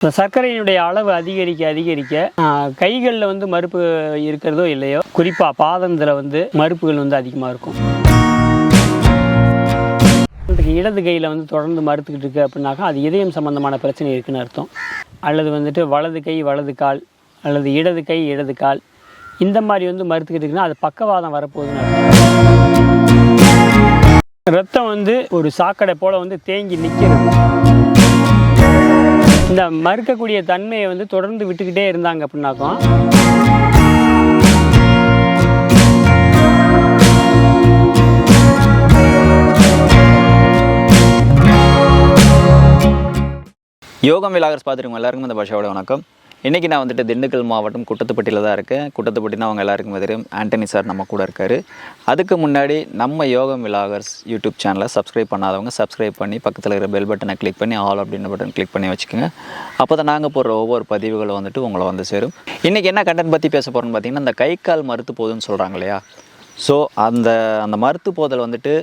இப்போ சர்க்கரையினுடைய அளவு அதிகரிக்க அதிகரிக்க கைகளில் வந்து மறுப்பு இருக்கிறதோ இல்லையோ குறிப்பாக பாதத்தில் வந்து மறுப்புகள் வந்து அதிகமாக இருக்கும். இடது கையில் வந்து தொடர்ந்து மறுத்துக்கிட்டு இருக்கு அப்படின்னாக்கா அது இதயம் சம்பந்தமான பிரச்சனை இருக்குன்னு அர்த்தம். அல்லது வந்துட்டு வலது கை வலது கால் அல்லது இடது கை இடது கால் இந்த மாதிரி வந்து மறுத்துக்கிட்டு இருக்குன்னா அது பக்கவாதம் வரப்போகுதுன்னு அர்த்தம். ரத்தம் வந்து ஒரு சாக்கடை போல் வந்து தேங்கி நிற்கிறது இந்த மறுக்கக்கூடிய தன்மையை வந்து தொடர்ந்து விட்டுக்கிட்டே இருந்தாங்க அப்படின்னாக்கும் யோகம் விலாகர்ஸ் பார்த்துருக்கோம் எல்லாருக்கும் இந்த பாஷாவோட வணக்கம். இன்றைக்கி நான் வந்துட்டு திண்டுக்கல் மாவட்டம் குட்டத்துப்பட்டியில் தான் இருக்கேன். குட்டத்துப்பட்டினா அவங்க எல்லாருக்குமே தெரியும். ஆண்டனி சார் நம்ம கூட இருக்கார். அதுக்கு முன்னாடி நம்ம யோகம் விலாகர்ஸ் யூடியூப் சேனலை சப்ஸ்கிரைப் பண்ணாதவங்க சப்ஸ்கிரைப் பண்ணி பக்கத்தில் இருக்கிற பெல் பட்டனை கிளிக் பண்ணி ஆல் அப்படின்ற பட்டன் கிளிக் பண்ணி வச்சுக்கோங்க. அப்போ தான் நாங்கள் போடுற ஒவ்வொரு பதிவுகளும் வந்துட்டு உங்களை வந்து சேரும். இன்றைக்கி என்ன கண்டென்ட் பற்றி பேச போகிறோம்னு பார்த்தீங்கன்னா இந்த கை கால் மறுத்து போகுதுன்னு சொல்கிறாங்க இல்லையா? ஸோ அந்த அந்த மறுத்து போதல் வந்துட்டு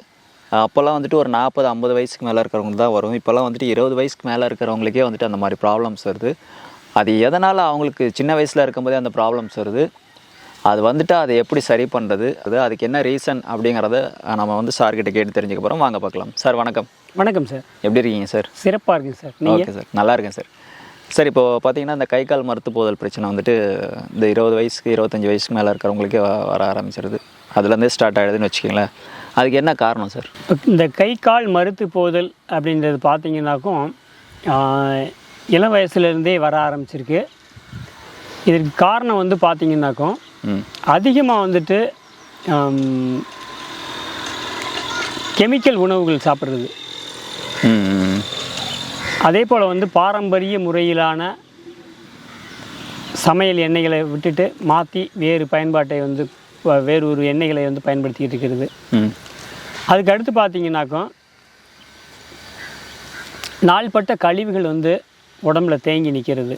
அப்போல்லாம் வந்துட்டு ஒரு நாற்பது ஐம்பது வயசுக்கு மேலே இருக்கிறவங்க தான் வரும். இப்போல்லாம் வந்துட்டு இருபது வயசுக்கு மேலே இருக்கிறவங்களுக்கே வந்துட்டு அந்த மாதிரி ப்ராப்ளம்ஸ் வருது. அது எதனால் அவங்களுக்கு சின்ன வயசில் இருக்கும்போதே அந்த ப்ராப்ளம்ஸ் வருது? அது வந்துட்டு அதை எப்படி சரி பண்ணுறது அது அதுக்கு என்ன ரீசன் அப்படிங்கிறத நம்ம வந்து சார்கிட்ட கேட்டு தெரிஞ்சுக்க போகிறோம் வாங்க பார்க்கலாம். சார் வணக்கம். வணக்கம் சார் எப்படி இருக்கீங்க சார் சிறப்பாக இருக்குங்க சார் ஓகே சார் நல்லா இருக்கேன் சார் சார் இப்போ பார்த்தீங்கன்னா இந்த கை கால் மறுத்து போதல் பிரச்சனை வந்துட்டு இந்த இருபது வயசுக்கு இருபத்தஞ்சி வயசுக்கு மேலே இருக்கிறவங்களுக்கே வர ஆரம்பிச்சிருது. அதுலேருந்தே ஸ்டார்ட் ஆகிடுதுன்னு வச்சுக்கோங்களேன். அதுக்கு என்ன காரணம் சார் இந்த கை கால் மறுத்து போதல் அப்படின்றது பார்த்தீங்கன்னாக்கும் இளம் வயசுலேருந்தே வர ஆரம்பிச்சிருக்கு. இதற்கு காரணம் வந்து பார்த்தீங்கன்னாக்கும் அதிகமாக வந்துட்டு கெமிக்கல் உணவுகள் சாப்பிட்றது. அதே போல் வந்து பாரம்பரிய முறையிலான சமையல் எண்ணெய்களை விட்டுட்டு மாற்றி வேறு பயன்பாட்டை வந்து வேறு ஒரு எண்ணெய்களை வந்து பயன்படுத்திக்கிட்டு இருக்கிறது. அதுக்கு அடுத்து பார்த்தீங்கன்னாக்கும் நாள்பட்ட கழிவுகள் வந்து உடம்புல தேங்கி நிற்கிறது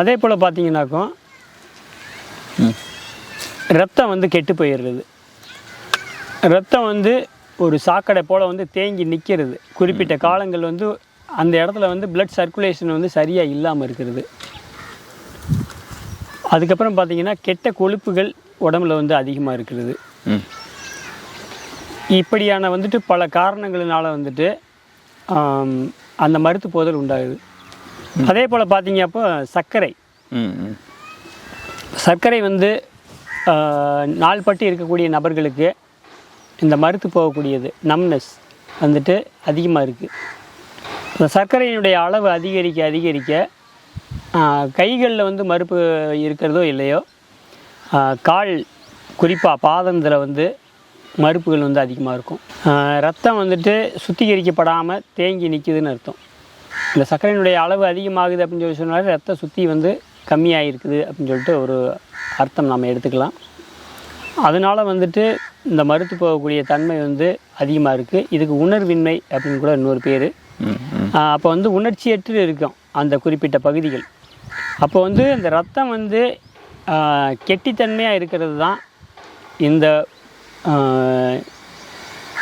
அதே போல் பார்த்தீங்கன்னாக்கும் ரத்தம் வந்து கெட்டு போயிடுறது. ரத்தம் வந்து ஒரு சாக்கடை போல் வந்து தேங்கி நிற்கிறது குறிப்பிட்ட காலங்கள் வந்து அந்த இடத்துல வந்து பிளட் சர்க்குலேஷன் வந்து சரியாக இல்லாமல் இருக்கிறது. அதுக்கப்புறம் பார்த்தீங்கன்னா கெட்ட கொழுப்புகள் உடம்புல வந்து அதிகமாக இருக்கிறது. இப்படியான வந்துட்டு பல காரணங்களினால வந்துட்டு அந்த மருத்து போதல் உண்டாகுது. அதே போல் பார்த்தீங்க அப்போ சர்க்கரை. சர்க்கரை வந்து நாள்பட்டு இருக்கக்கூடிய நபர்களுக்கு இந்த மறுத்து போகக்கூடியது. நம்னஸ் வந்துட்டு அதிகமாக இருக்குது இந்த சர்க்கரையினுடைய அளவு அதிகரிக்க அதிகரிக்க கைகளில் வந்து மறுப்பு இருக்கிறதோ இல்லையோ கால் குறிப்பாக பாதத்தில் வந்து மறுப்புகள் வந்து அதிகமாக இருக்கும். ரத்தம் வந்துட்டு சுத்திகரிக்கப்படாமல் தேங்கி நிற்குதுன்னு அர்த்தம். இந்த சர்க்கரையினுடைய அளவு அதிகமாகுது அப்படின்னு சொல்லி சொன்னாலே ரத்த சுத்தி வந்து கம்மியாக இருக்குது அப்படின்னு சொல்லிட்டு ஒரு அர்த்தம் நம்ம எடுத்துக்கலாம். அதனால வந்துட்டு இந்த மறுத்து போகக்கூடிய தன்மை வந்து அதிகமாக இருக்குது இதுக்கு உணர்வின்மை அப்படின்னு கூட இன்னொரு பேர். அப்போ வந்து உணர்ச்சியற்று இருக்கும் அந்த குறிப்பிட்ட பகுதிகள். அப்போ வந்து இந்த ரத்தம் வந்து கெட்டித்தன்மையாக இருக்கிறது தான் இந்த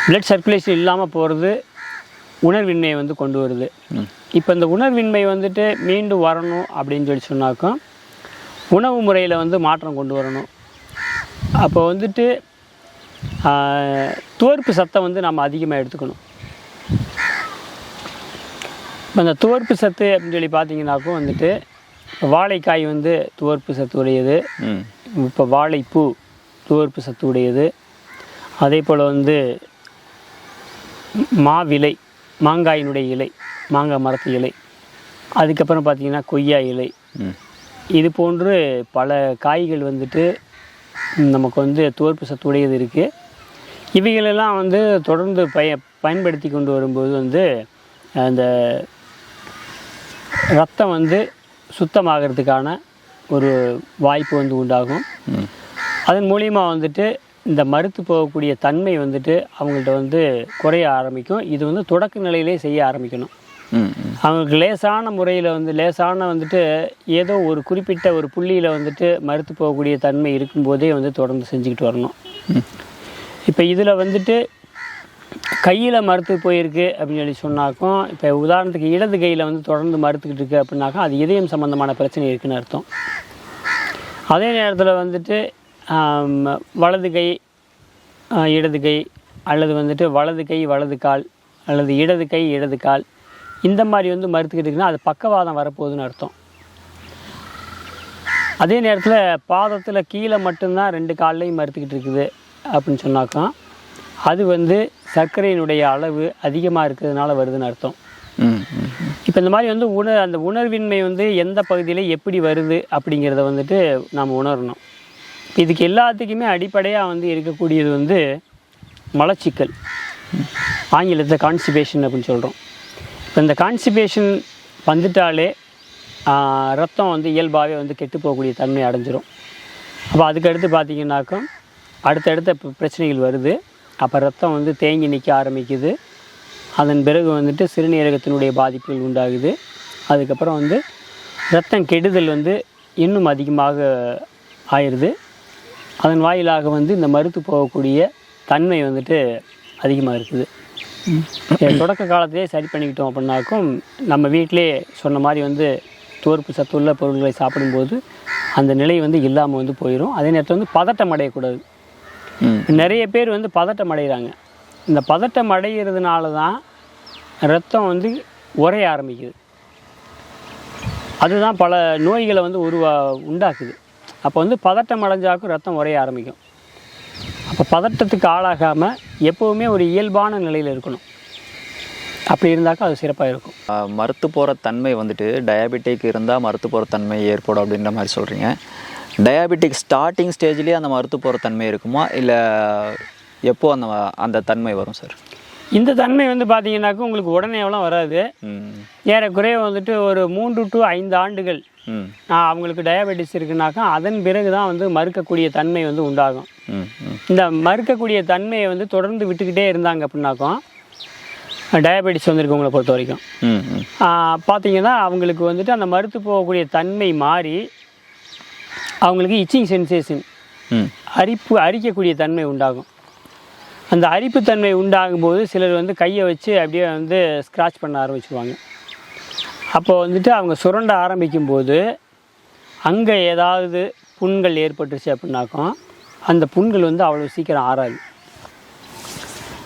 பிளட் சர்க்குலேஷன் இல்லாமல் போகிறது உணர்வின்மையை வந்து கொண்டு வருது. இப்போ இந்த உணர்வின்மை வந்துட்டு மீண்டும் வரணும் அப்படின்னு சொல்லி சொன்னாக்கும் உணவு முறையில் வந்து மாற்றம் கொண்டு வரணும். அப்போ வந்துட்டு துவர்ப்பு சத்தம் வந்து நம்ம அதிகமாக எடுத்துக்கணும். இப்போ இந்த துவர்ப்பு சத்து அப்படின்னு சொல்லி பார்த்தீங்கன்னாக்கும் வந்துட்டு இப்போ வாழைக்காய் வந்து துவர்ப்பு சத்து உடையது. இப்போ வாழைப்பூ துவர்ப்பு சத்து உடையது. அதே போல் வந்து மாவிலை மாங்காயினுடைய இலை மாங்காய் மரத்து இலை அதுக்கப்புறம் பார்த்தீங்கன்னா கொய்யா இலை. ம். இது போன்று பல காய்கள் வந்துட்டு நமக்கு வந்து துவர்ப்பு சத்து உடையது இருக்குது இவைகளெல்லாம் வந்து தொடர்ந்து பய பயன்படுத்தி கொண்டு வரும்போது வந்து அந்த ரத்தம் வந்து சுத்தமாகிறதுக்கான ஒரு வாய்ப்பு வந்து உண்டாகும். ம். அதன் மூலியமாக வந்துட்டு இந்த மறுத்து போகக்கூடிய தன்மை வந்துட்டு அவங்கள்ட்ட வந்து குறைய ஆரம்பிக்கும். இது வந்து தொடக்க நிலையிலே செய்ய ஆரம்பிக்கணும். அவங்களுக்கு லேசான முறையில் வந்து லேசான வந்துட்டு ஏதோ ஒரு குறிப்பிட்ட ஒரு புள்ளியில் வந்துட்டு மறுத்து போகக்கூடிய தன்மை இருக்கும்போதே வந்து தொடர்ந்து செஞ்சுக்கிட்டு வரணும். இப்போ இதில் வந்துட்டு கையில் மறுத்து போயிருக்கு அப்படின்னு சொல்லி சொன்னாக்கும் இப்போ உதாரணத்துக்கு இடது கையில் வந்து தொடர்ந்து மறுத்துக்கிட்டு இருக்கு அப்படின்னாக்கா அது இதயம் சம்மந்தமான பிரச்சனை இருக்குன்னு அர்த்தம். அதே நேரத்தில் வந்துட்டு வலது கை இடது கை அல்லது வந்துட்டு வலது கை வலது கால் அல்லது இடது கை இடது கால். இந்த மாதிரி வந்து மறுத்துக்கிட்டு இருக்குன்னா அது பக்கவாதம் வரப்போகுதுன்னு அர்த்தம். அதே நேரத்தில் பாதத்தில் கீழே மட்டும்தான் ரெண்டு கால்லையும் மறுத்துக்கிட்டு இருக்குது அப்படின்னு சொன்னாக்கா அது வந்து சர்க்கரையினுடைய அளவு அதிகமாக இருக்கிறதுனால வருதுன்னு அர்த்தம். இப்போ இந்த மாதிரி வந்து உணர் அந்த உணர்வின்மை வந்து எந்த பகுதியில் எப்படி வருது அப்படிங்கிறத வந்துட்டு நாம் உணரணும். இதுக்கு எல்லாத்துக்குமே அடிப்படையாக வந்து இருக்கக்கூடியது வந்து மலச்சிக்கல். ஆங்கிலத்தில் கான்ஸ்டிபேஷன் அப்படின்னு சொல்கிறோம் இப்போ இந்த கான்ஸ்டிபேஷன் வந்துட்டாலே ரத்தம் வந்து இயல்பாகவே வந்து கெட்டு போகக்கூடிய தன்மை அடைஞ்சிரும். அப்போ அதுக்கடுத்து பார்த்தீங்கன்னாக்கா அடுத்தடுத்த பிரச்சனைகள் வருது. அப்போ ரத்தம் வந்து தேங்கி நிற்க ஆரம்பிக்குது. அதன் பிறகு வந்துட்டு சிறுநீரகத்தினுடைய பாதிப்புகள் உண்டாகுது. அதுக்கப்புறம் வந்து ரத்தம் கெடுதல் வந்து இன்னும் அதிகமாக ஆயிடுது அதன் வாயிலாக வந்து இந்த மறுத்து போகக்கூடிய தன்மை வந்துட்டு அதிகமாக இருக்குது. தொடக்க காலத்திலே சரி பண்ணிக்கிட்டோம் அப்படின்னாக்கும் நம்ம வீட்டிலே சொன்ன மாதிரி வந்து துவர்ப்பு சத்துள்ள பொருட்களை சாப்பிடும்போது அந்த நிலை வந்து இல்லாமல் வந்து போயிடும் அதே நேரத்தில் வந்து பதட்டம் அடையக்கூடாது. நிறைய பேர் வந்து பதட்டம் அடைகிறாங்க. இந்த பதட்டம் அடைகிறதுனால தான் ரத்தம் வந்து உறைய ஆரம்பிக்குது. அதுதான் பல நோய்களை வந்து உருவா உண்டாக்குது. அப்போ வந்து பதட்டம் அடைஞ்சாக்கும் ரத்தம் உறைய ஆரம்பிக்கும். அப்போ பதட்டத்துக்கு ஆளாகாமல் எப்போவுமே ஒரு இயல்பான நிலையில் இருக்கணும். அப்படி இருந்தாக்கா அது சிறப்பாக இருக்கும். மறுத்து போகிற தன்மை வந்துட்டு டயாபெட்டிக் இருந்தால் மறுத்து போகிற தன்மை ஏற்படும் அப்படின்ற மாதிரி சொல்கிறீங்க டயாபெட்டிக் ஸ்டார்டிங் ஸ்டேஜ்லேயே அந்த மறுத்து போகிற தன்மை இருக்குமா? இல்லை எப்போ அந்த அந்த தன்மை வரும் சார்? இந்த தன்மை வந்து பார்த்தீங்கன்னாக்கா உங்களுக்கு உடனேவெல்லாம் வராது. ம். ஏறக்குறைய வந்துட்டு ஒரு மூன்று டு ஐந்து ஆண்டுகள் ஆஹ் அவங்களுக்கு டயபெட்டிஸ் இருக்குனாக்கா அதன் பிறகு தான் வந்து மறுக்கக்கூடிய தன்மை வந்து உண்டாகும். இந்த மறுக்கக்கூடிய தன்மையை வந்து தொடர்ந்து விட்டுக்கிட்டே இருந்தாங்க அப்படின்னாக்கும் டயபெட்டிஸ் வந்திருக்கவங்களை பொறுத்த வரைக்கும். பார்த்தீங்கன்னா அவங்களுக்கு வந்துட்டு அந்த மறுத்து போகக்கூடிய தன்மை மாறி அவங்களுக்கு இச்சிங் சென்சேஷன் ம். அரிப்பு அரிக்கக்கூடிய தன்மை உண்டாகும். அந்த அரிப்பு தன்மை உண்டாகும் போது சிலர் வந்து கையை வச்சு அப்படியே வந்து ஸ்க்ராட்ச் பண்ண ஆரம்பிச்சுருவாங்க. அப்போ வந்துட்டு அவங்க சுரண்ட ஆரம்பிக்கும் போது அங்கே ஏதாவது புண்கள் ஏற்பட்டுருச்சு அப்படின்னாக்கும் அந்த புண்கள் வந்து அவ்வளோ சீக்கிரம் ஆறாது.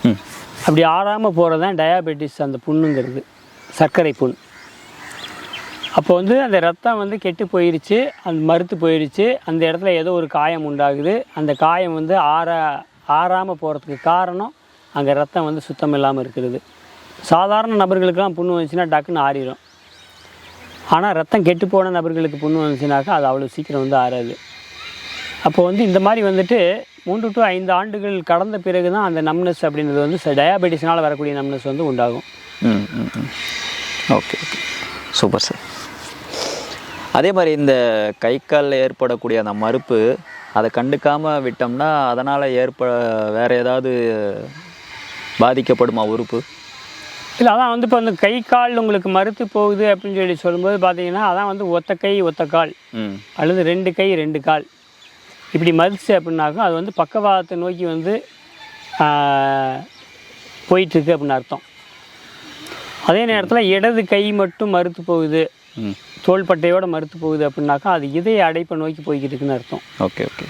ம். அப்படி ஆறாமல் போகிறது தான் டயாபெட்டிஸ் அந்த புண்ணுங்கிறது. சர்க்கரை புண். அப்போ வந்து அந்த ரத்தம் வந்து கெட்டு போயிருச்சு அந்த மறுத்து போயிருச்சு அந்த இடத்துல ஏதோ ஒரு காயம் உண்டாகுது. அந்த காயம் வந்து ஆற ஆறாமல் போகிறதுக்கு காரணம் அங்கே ரத்தம் வந்து சுத்தம் இல்லாமல் இருக்கிறது. சாதாரண நபர்களுக்கெல்லாம் புண்ணு வந்துச்சுன்னா டக்குன்னு ஆறிடும் ஆனால் ரத்தம் கெட்டு போன நபர்களுக்கு புண்ணு வந்துச்சுனாக்கா அது அவ்வளோ சீக்கிரம் வந்து ஆறாது. அப்போ வந்து இந்த மாதிரி வந்துட்டு மூன்று டு ஐந்து ஆண்டுகள் கடந்த பிறகு தான் அந்த நம்னஸ் அப்படின்றது வந்து டயாபெட்டிஸ்னால் வரக்கூடிய நம்னஸ் வந்து உண்டாகும். ம் ம் ஓகே ஓகே. Super sir. அதே மாதிரி இந்த கை காலில் ஏற்படக்கூடிய அந்த மறுப்பு அதை கண்டுக்காமல் விட்டோம்னா அதனால் ஏற்ப வேறு ஏதாவது பாதிக்கப்படுமா உறுப்பு? இல்லை அதான் வந்து இப்போ வந்து கை கால் உங்களுக்கு மறுத்து போகுது அப்படின்னு சொல்லி சொல்லும்போது பார்த்தீங்கன்னா அதான் வந்து ஒத்த கை ஒத்த கால். அல்லது ரெண்டு கை ரெண்டு கால். இப்படி மறுச்சு அப்படின்னாக்கும் அது வந்து பக்கவாதத்தை நோக்கி வந்து போயிட்டுருக்கு அப்படின்னு அர்த்தம். அதே நேரத்தில் இடது கை மட்டும் மறுத்து போகுது. தோள்பட்டையோட மறுத்து போகுது அப்படின்னாக்கா அது இதய அடைப்பை நோக்கி போய்கிட்டு இருக்குன்னு அர்த்தம். Okay okay.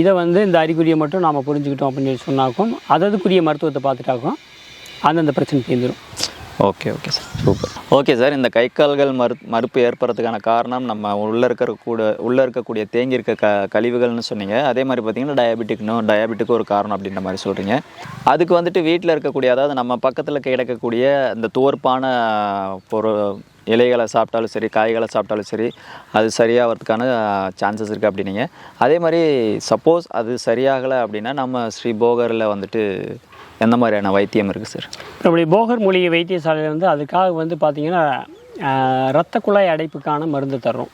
இதை வந்து இந்த அறிகுறியை மட்டும் நாம் புரிஞ்சுக்கிட்டோம் அப்படின்னு சொல்லி சொன்னாக்கும் அததுக்குரிய மருத்துவத்தை பார்த்துட்டாக்கும் அந்தந்த பிரச்சனை தீர்ந்துடும் okay okay sir super okay sir இந்த கை கால்கள் மறு மறுப்பு ஏற்படுறதுக்கான காரணம் நம்ம உள்ளே இருக்கிற கூட உள்ளே இருக்கக்கூடிய தேங்கி இருக்க க கழிவுகள்னு சொன்னீங்க. அதே மாதிரி பார்த்தீங்கன்னா டயபெட்டிக்னும் டயபெட்டிக்கும் ஒரு காரணம் அப்படின்ற மாதிரி சொல்கிறீங்க அதுக்கு வந்துட்டு வீட்டில் இருக்கக்கூடிய அதாவது நம்ம பக்கத்தில் கிடக்கக்கூடிய இந்த துவர்ப்பான பொருள் இலைகளை சாப்பிட்டாலும் சரி காய்களை சாப்பிட்டாலும் சரி அது சரியாகிறதுக்கான சான்சஸ் இருக்குது அப்படின்னீங்க. அதே மாதிரி சப்போஸ் அது சரியாகலை அப்படின்னா நம்ம ஸ்ரீபோகரில் வந்துட்டு எந்த மாதிரியான வைத்தியம் இருக்குது சார் நம்முடைய போகர் மூலிகை வைத்தியசாலையில் வந்து அதுக்காக வந்து பார்த்திங்கன்னா இரத்த குழாய் அடைப்புக்கான மருந்து தர்றோம்.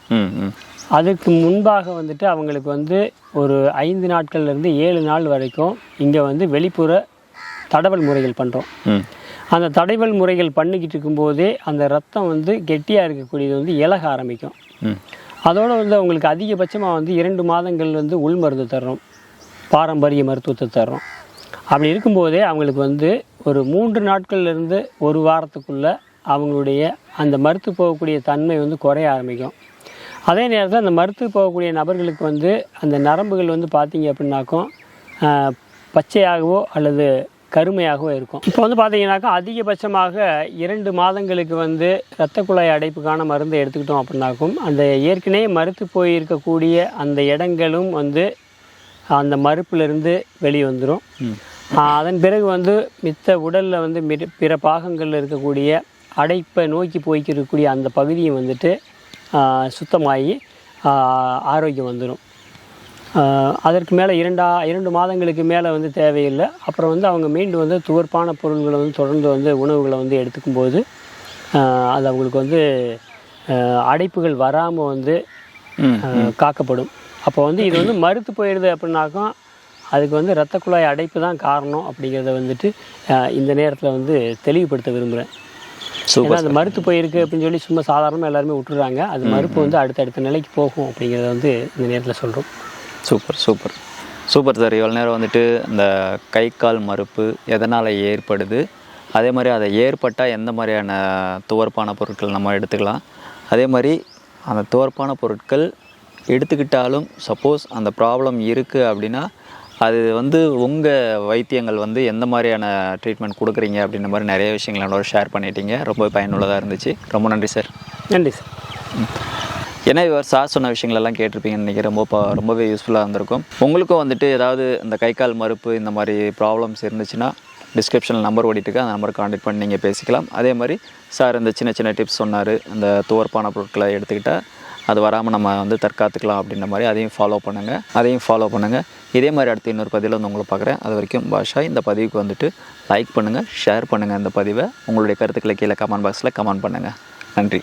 அதுக்கு முன்பாக வந்துட்டு அவங்களுக்கு வந்து ஒரு ஐந்து நாட்கள்லேருந்து ஏழு நாள் வரைக்கும் இங்கே வந்து வெளிப்புற தடவல் முறைகள் பண்ணுறோம் ம். அந்த தடவல் முறைகள் பண்ணிக்கிட்டு இருக்கும்போதே அந்த ரத்தம் வந்து கெட்டியாக இருக்கக்கூடியது வந்து இலக ஆரம்பிக்கும். அதோடு வந்து அவங்களுக்கு அதிகபட்சமாக வந்து இரண்டு மாதங்கள் வந்து உள் மருந்து தர்றோம். பாரம்பரிய மருத்துவத்தை தர்றோம். அப்படி இருக்கும்போதே அவங்களுக்கு வந்து ஒரு மூன்று நாட்கள்லேருந்து ஒரு வாரத்துக்குள்ளே அவங்களுடைய அந்த மறுத்து போகக்கூடிய தன்மை வந்து குறைய ஆரம்பிக்கும். அதே நேரத்தில் அந்த மறுத்து போகக்கூடிய நபர்களுக்கு வந்து அந்த நரம்புகள் வந்து பார்த்திங்க அப்படின்னாக்கும் பச்சையாகவோ அல்லது கருமையாகவோ இருக்கும். இப்போ வந்து பார்த்தீங்கன்னாக்கா அதிகபட்சமாக இரண்டு மாதங்களுக்கு வந்து இரத்த குழாய் அடைப்புக்கான மருந்தை எடுத்துக்கிட்டோம் அப்படின்னாக்கும் அந்த ஏற்கனவே மறுத்து போயிருக்கக்கூடிய அந்த இடங்களும் வந்து அந்த மறுப்பிலிருந்து வெளியே வந்துடும் அதன் பிறகு வந்து மித்த உடலில் வந்து பிற பாகங்களில் இருக்கக்கூடிய அடைப்பை நோக்கி போய்க்கிருக்கக்கூடிய அந்த பகுதியும் வந்துட்டு சுத்தமாகி ஆரோக்கியம் வந்துடும் அதற்கு மேலே இரண்டா இரண்டு மாதங்களுக்கு மேலே வந்து தேவையில்லை. அப்புறம் வந்து அவங்க மீண்டும் வந்து துவர்ப்பான பொருள்களை வந்து தொடர்ந்து வந்து உணவுகளை வந்து எடுத்துக்கும்போது அது அவங்களுக்கு வந்து அடைப்புகள் வராமல் வந்து காக்கப்படும். அப்போ வந்து இது வந்து மறுத்து போயிடுது அப்படின்னாக்கா அதுக்கு வந்து இரத்த குழாய் அடைப்பு தான் காரணம் அப்படிங்கிறத வந்துட்டு இந்த நேரத்தில் வந்து தெளிவுபடுத்த விரும்புகிறேன் ஏன்னா அது மறுத்து போயிருக்கு அப்படின்னு சொல்லி சும்மா சாதாரணமாக எல்லாருமே விட்டுறாங்க அது மறுப்பு வந்து அடுத்தடுத்த நிலைக்கு போகும் அப்படிங்கிறத வந்து இந்த நேரத்தில் சொல்கிறோம் சூப்பர் சூப்பர். சூப்பர் சார் இவ்வளோ நேரம் வந்துட்டு இந்த கை கால் மறுப்பு எதனால் ஏற்படுது? அதே மாதிரி அதை ஏற்பட்டால் எந்த மாதிரியான துவர்ப்பான பொருட்கள் நம்ம எடுத்துக்கலாம். அதே மாதிரி அந்த துவர்ப்பான பொருட்கள் எடுத்துக்கிட்டாலும் சப்போஸ் அந்த ப்ராப்ளம் இருக்குது அப்படின்னா அது வந்து உங்கள் வைத்தியங்கள் வந்து எந்த மாதிரியான ட்ரீட்மெண்ட் கொடுக்குறீங்க அப்படின்ற மாதிரி நிறைய விஷயங்கள் என்னோட ஷேர் பண்ணிட்டீங்க. ரொம்ப பயனுள்ளதாக இருந்துச்சு. ரொம்ப நன்றி சார் நன்றி சார் ஏன்னா இவர் சார் சொன்ன விஷயங்கள் எல்லாம் கேட்டிருப்பீங்கன்னு நினைக்கிறேன். ரொம்ப ப- ரொம்பவே யூஸ்ஃபுல்லாக இருந்திருக்கும். உங்களுக்கும் வந்துட்டு ஏதாவது இந்த கை கால் மறுப்பு இந்த மாதிரி ப்ராப்ளம்ஸ் இருந்துச்சுன்னா டிஸ்கிரிப்ஷனில் நம்பர் ஓடிட்டு இருக்கு அந்த நம்பர் காண்டாக்ட் பண்ணி நீங்கள் பேசிக்கலாம். அதே மாதிரி சார் இந்த சின்ன சின்ன டிப்ஸ் சொன்னார். இந்த துவர்ப்பான பொருட்களை எடுத்துக்கிட்டால் அது வராமல் நம்ம வந்து தற்காத்துக்கலாம் அப்படின்ற மாதிரி அதையும் ஃபாலோ பண்ணுங்கள் அதையும் ஃபாலோ பண்ணுங்கள் இதே மாதிரி அடுத்து இன்னொரு பதிவில் வந்து உங்களை பார்க்குறேன். அது வரைக்கும் பாஷா இந்த பதிவுக்கு வந்துட்டு லைக் பண்ணுங்கள் ஷேர் பண்ணுங்கள் இந்த பதிவை. உங்களுடைய கருத்துக்களை கீழே கமெண்ட் பாக்ஸில் கமெண்ட் பண்ணுங்கள் நன்றி.